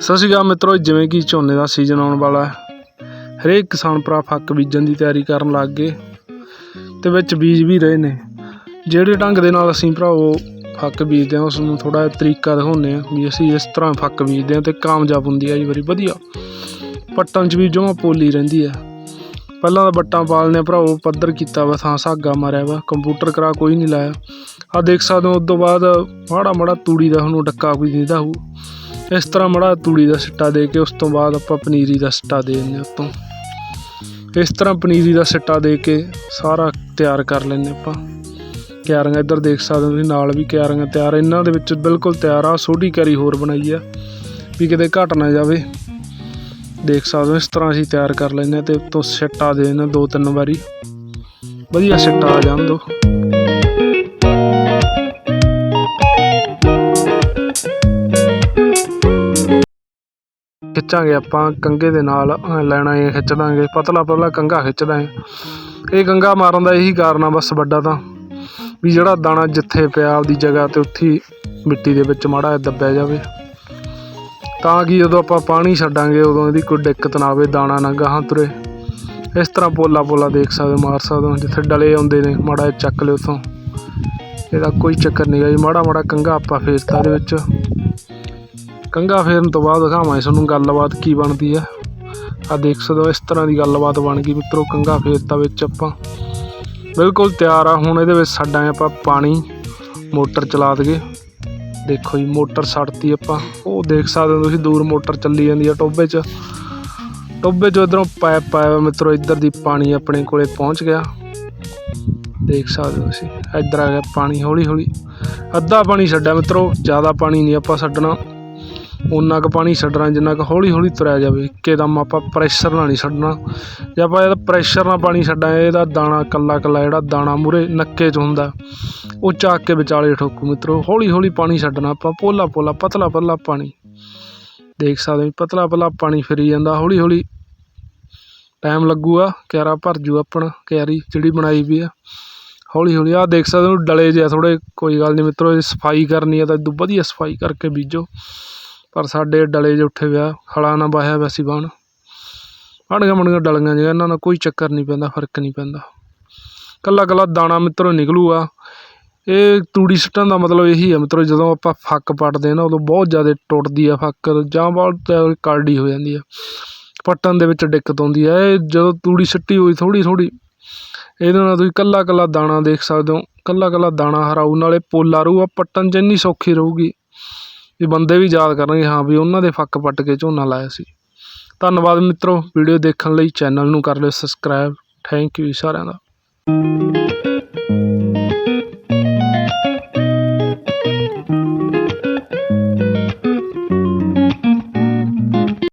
ਸਤਿ ਸ਼੍ਰੀ ਅਕਾਲ ਮਿੱਤਰੋ, ਜਿਵੇਂ ਕਿ ਝੋਨੇ ਦਾ ਸੀਜ਼ਨ ਆਉਣ ਵਾਲਾ ਹੈ। ਹਰੇਕ ਕਿਸਾਨ ਭਰਾ ਫੱਕ ਬੀਜਣ ਦੀ ਤਿਆਰੀ ਕਰਨ ਲੱਗ ਗਏ ਤੇ ਵਿੱਚ ਬੀਜ ਵੀ ਰਹੇ ਨੇ। ਜਿਹੜੇ ਢੰਗ ਦੇ ਨਾਲ ਅਸੀਂ ਭਰਾਓ ਫੱਕ ਬੀਜਦੇ ਹਾਂ ਉਸ ਨੂੰ ਥੋੜਾ ਤਰੀਕਾ ਦਿਖਾਉਂਦੇ ਹਾਂ ਵੀ ਅਸੀਂ ਇਸ ਤਰ੍ਹਾਂ ਫੱਕ ਬੀਜਦੇ ਹਾਂ ਤੇ ਕਾਮਯਾਬ ਹੁੰਦੀ ਹੈ ਜੀ ਵਾਰੀ, ਵਧੀਆ। ਪੱਟਾਂ 'ਚ ਵੀ ਜਮਾਂ ਪੋਲੀ ਰਹਿੰਦੀ ਹੈ। ਪਹਿਲਾਂ ਤਾਂ ਬੱਟਾਂ ਪਾਲਦੇ ਹਾਂ ਭਰਾਵੋ ਪੱਧਰ ਕੀਤਾ ਵਾ, ਥਾਂ ਸਾਗਾ ਮਾਰਿਆ ਵਾ, ਕੰਪਿਊਟਰ ਕਰਾ ਕੋਈ ਨਹੀਂ ਲਾਇਆ। ਆ ਦੇਖ ਸਕਦੇ ਹੋ ਉਸ ਤੋਂ ਬਾਅਦ ਮਾੜਾ ਮਾੜਾ ਤੂੜੀ ਦਾ ਤੁਹਾਨੂੰ ਡੱਕਾ ਕੋਈ ਦਿੰਦਾ ਹੋਊ। ਇਸ ਤਰ੍ਹਾਂ ਮੜਾ ਤੂੜੀ ਦਾ ਸਿੱਟਾ ਦੇ ਕੇ ਉਸ ਤੋਂ ਬਾਅਦ ਆਪਾਂ ਪਨੀਰੀ ਦਾ ਸਿੱਟਾ ਦੇ ਦਿੰਦੇ ਉੱਤੋਂ ਇਸ ਤਰ੍ਹਾਂ ਪਨੀਰੀ ਦਾ ਸਿੱਟਾ ਦੇ ਕੇ ਸਾਰਾ ਤਿਆਰ ਕਰ ਲੈਂਦੇ ਆਪਾਂ। ਕਿਆਰੀਆਂ ਇੱਧਰ ਦੇਖ ਸਕਦੇ ਹੋ ਤੁਸੀਂ, ਨਾਲ ਵੀ ਕਿਆਰੀਆਂ ਤਿਆਰ ਇਹਨਾਂ ਦੇ ਵਿੱਚ ਬਿਲਕੁਲ ਤਿਆਰ ਆ, ਸੋਢੀ ਕਿਆਰੀ ਹੋਰ ਬਣਾਈ ਆ, ਵੀ ਕਿਤੇ ਘਟ ਨਾ ਜਾਵੇ। ਦੇਖ ਸਕਦੇ ਹੋ ਇਸ ਤਰ੍ਹਾਂ ਅਸੀਂ ਤਿਆਰ ਕਰ ਲੈਂਦੇ ਹਾਂ ਤੇ ਉੱਤੋਂ ਸਿੱਟਾ ਦੇ ਦਿੰਦੇ ਦੋ ਤਿੰਨ ਵਾਰੀ। ਵਧੀਆ ਸਿੱਟਾ ਆ ਜਾਣ ਖਿੱਚਾਂਗੇ ਆਪਾਂ, ਕੰਘੇ ਦੇ ਨਾਲ ਲੈਣਾ ਇਹ ਖਿੱਚ ਦਾਂਗੇ। ਪਤਲਾ ਪਤਲਾ ਕੰਘਾ ਖਿੱਚਦਾ ਦਾਂਗੇ। ਇਹ ਕੰਘਾ ਮਾਰਨ ਦਾ ਇਹੀ ਕਾਰਨ ਆ ਬਸ ਵੱਡਾ ਤਾਂ, ਵੀ ਜਿਹੜਾ ਦਾਣਾ ਜਿੱਥੇ ਪਿਆ ਆਪਦੀ ਜਗ੍ਹਾ ਤੇ ਉੱਥੇ ਮਿੱਟੀ ਦੇ ਵਿੱਚ ਮਾੜਾ ਜਿਹਾ ਦੱਬਿਆ ਜਾਵੇ। ਤਾਂ ਕਿ ਜਦੋਂ ਆਪਾਂ ਪਾਣੀ ਛੱਡਾਂਗੇ, ਉਦੋਂ ਇਹਦੀ ਕੋਈ ਦਿੱਕਤ ਨਾ ਆਵੇ, ਦਾਣਾ ਨਾ ਗਾਹਾਂ ਤੁਰੇ। ਇਸ ਤਰ੍ਹਾਂ ਪੋਲਾ ਪੋਲਾ ਦੇਖ ਸਕਦੇ ਹੋ ਮਾਰ ਸਕਦੇ ਹੋ। ਜਿੱਥੇ ਡਲੇ ਆਉਂਦੇ ਨੇ, ਮਾੜਾ ਜਿਹਾ ਚੱਕ ਲਿਓ ਉੱਥੋਂ। ਇਹਦਾ ਕੋਈ ਚੱਕਰ ਨਹੀਂ ਹੈ ਜੀ। ਮਾੜਾ ਮਾੜਾ ਕੰਗਾ ਆਪਾਂ ਫੇਰਤਾ ਇਹਦੇ ਵਿੱਚ। ਕੰਘਾ ਫੇਰਨ ਤੋਂ ਬਾਅਦ ਦਿਖਾਵਾਂਗੇ ਤੁਹਾਨੂੰ ਗੱਲਬਾਤ ਕੀ ਬਣਦੀ ਆ ਆ ਦੇਖ ਸਕਦੇ ਹੋ, ਇਸ ਤਰ੍ਹਾਂ ਦੀ ਗੱਲਬਾਤ ਬਣ ਗਈ ਮਿੱਤਰੋ ਕੰਘਾ ਫੇਰਤਾ ਵਿੱਚ ਆਪਾਂ ਬਿਲਕੁਲ ਤਿਆਰ ਆ। ਹੁਣ ਇਹਦੇ ਵਿੱਚ ਛੱਡਾਂ ਆਪਾਂ ਪਾਣੀ, ਮੋਟਰ ਚਲਾ ਦਈਏ। ਦੇਖੋ ਜੀ, ਮੋਟਰ ਛੱਡਤੀ ਆਪਾਂ। ਉਹ ਦੇਖ ਸਕਦੇ ਹੋ ਤੁਸੀਂ, ਦੂਰ ਮੋਟਰ ਚੱਲੀ ਜਾਂਦੀ ਆ ਟੋਬੇ 'ਚ। ਟੋਬੇ 'ਚ ਇਧਰੋਂ ਪਾਇਪ ਪਾਇਆ ਹੋਇਆ ਮਿੱਤਰੋ, ਇੱਧਰ ਦੀ ਪਾਣੀ ਆਪਣੇ ਕੋਲੇ ਪਹੁੰਚ ਗਿਆ। ਦੇਖ ਸਕਦੇ ਹੋ ਤੁਸੀਂ, ਇੱਧਰ ਆ ਗਿਆ ਪਾਣੀ ਹੌਲੀ ਹੌਲੀ ਅੱਧਾ ਪਾਣੀ ਛੱਡਿਆ ਮਿੱਤਰੋ, ਜ਼ਿਆਦਾ ਪਾਣੀ ਨਹੀਂ ਆਪਾਂ ਛੱਡਣਾ। ਉਨਾ ਕੁ ਪਾਣੀ ਛੱਡਣਾ, ਜਿੰਨਾ ਕੁ ਹੌਲੀ ਹੌਲੀ ਤੁਰਿਆ ਜਾਵੇ ਇੱਕਦਮ ਆਪਾਂ ਪ੍ਰੈਸ਼ਰ ਨਾਲ ਨਹੀਂ ਛੱਡਣਾ। ਜੇ ਆਪਾਂ ਇਹਦਾ ਪ੍ਰੈਸ਼ਰ ਨਾਲ ਪਾਣੀ ਛੱਡਾਂਗੇ ਇਹਦਾ ਦਾਣਾ ਇਕੱਲਾ ਇਕੱਲਾ ਜਿਹੜਾ ਦਾਣਾ ਮੂਹਰੇ ਨੱਕੇ 'ਚ ਹੁੰਦਾ, ਉਹ ਚੱਕ ਕੇ ਵਿਚਾਲੇ ਠੋਕੂ ਮਿੱਤਰੋ। ਹੌਲੀ ਹੌਲੀ ਪਾਣੀ ਛੱਡਣਾ, ਆਪਾਂ ਪੋਲਾ ਪੋਲਾ ਪਤਲਾ ਪਤਲਾ ਪਾਣੀ। ਦੇਖ ਸਕਦੇ ਹੋ ਪਤਲਾ ਪਤਲਾ ਪਾਣੀ ਫਿਰੀ ਜਾਂਦਾ, ਹੌਲੀ ਹੌਲੀ ਟਾਈਮ ਲੱਗੂਗਾ, ਕਿਆਰਾ ਭਰ ਜੂ ਆਪਣਾ, ਕਿਆਰੀ ਜਿਹੜੀ ਬਣਾਈ ਵੀ ਆ। ਹੌਲੀ ਹੌਲੀ, ਆਹ ਦੇਖ ਸਕਦੇ ਹੋ, ਡਲੇ ਜਿਹਾ ਥੋੜੇ ਕੋਈ ਗੱਲ ਨਹੀਂ ਮਿੱਤਰੋ, ਇਹ ਸਫ਼ਾਈ ਕਰਨੀ ਆ ਤਾਂ ਇਦੋਂ ਵਧੀਆ ਸਫ਼ਾਈ ਕਰਕੇ ਬੀਜੋ। ਪਰ ਸਾਡੇ ਡਲੇ ਜਿਹੇ ਉੱਠੇ ਵਿਆ ਹਲਾਂ ਨਾ ਵਾਹਿਆ ਵਿਆ ਸੀ ਬਾਣ। ਆਂਢੀਆਂ ਮੁੰਡੀਆਂ ਡਲੀਆਂ ਜਿਹੀਆਂ, ਇਹਨਾਂ ਨਾਲ ਕੋਈ ਚੱਕਰ ਨਹੀਂ ਪੈਂਦਾ, ਫ਼ਰਕ ਨਹੀਂ ਪੈਂਦਾ। ਕੱਲਾ ਕੱਲਾ ਦਾਣਾ ਮਿੱਤਰੋ ਨਿਕਲੂਗਾ। ਇਹ ਤੂੜੀ ਸੁੱਟਣ ਦਾ ਮਤਲਬ ਇਹੀ ਹੈ ਮਿੱਤਰੋ, ਜਦੋਂ ਆਪਾਂ ਫੱਕ ਪੱਟਦੇ ਨਾ, ਉਦੋਂ ਬਹੁਤ ਜ਼ਿਆਦਾ ਟੁੱਟਦੀ ਆ ਫੱਕ, ਜਾਂ ਬਹੁਤ ਕਰਡੀ ਹੋ ਜਾਂਦੀ ਆ। ਪੱਟਣ ਦੇ ਵਿੱਚ ਦਿੱਕਤ ਆਉਂਦੀ ਆ। ਇਹ ਜਦੋਂ ਤੂੜੀ ਸਿੱਟੀ ਹੋਈ ਥੋੜੀ ਥੋੜੀ ਇਹਦੇ ਨਾਲ ਤੁਸੀਂ ਕੱਲਾ ਕੱਲਾ ਦਾਣਾ ਦੇਖ ਸਕਦੇ ਹੋ। ਕੱਲਾ ਕੱਲਾ ਦਾਣਾ ਹਰਾਊ, ਨਾਲੇ ਪੋਲਾ ਰਹੂਗਾ, ਪੱਟਣ 'ਚ ਇੰਨੀ ਸੌਖੀ ਰਹੂਗੀ। ਵੀ ਬੰਦੇ ਵੀ ਯਾਦ ਕਰਨਗੇ, ਹਾਂ ਵੀ ਉਹਨਾਂ ਦੇ ਫੱਕ ਪੱਟ ਕੇ ਝੋਨਾ ਲਾਇਆ ਸੀ। ਧੰਨਵਾਦ ਮਿੱਤਰੋ, ਵੀਡੀਓ ਦੇਖਣ ਲਈ ਚੈਨਲ ਨੂੰ ਕਰ ਲਿਓ ਸਬਸਕ੍ਰਾਈਬ ਥੈਂਕ ਯੂ ਜੀ ਸਾਰਿਆਂ ਦਾ।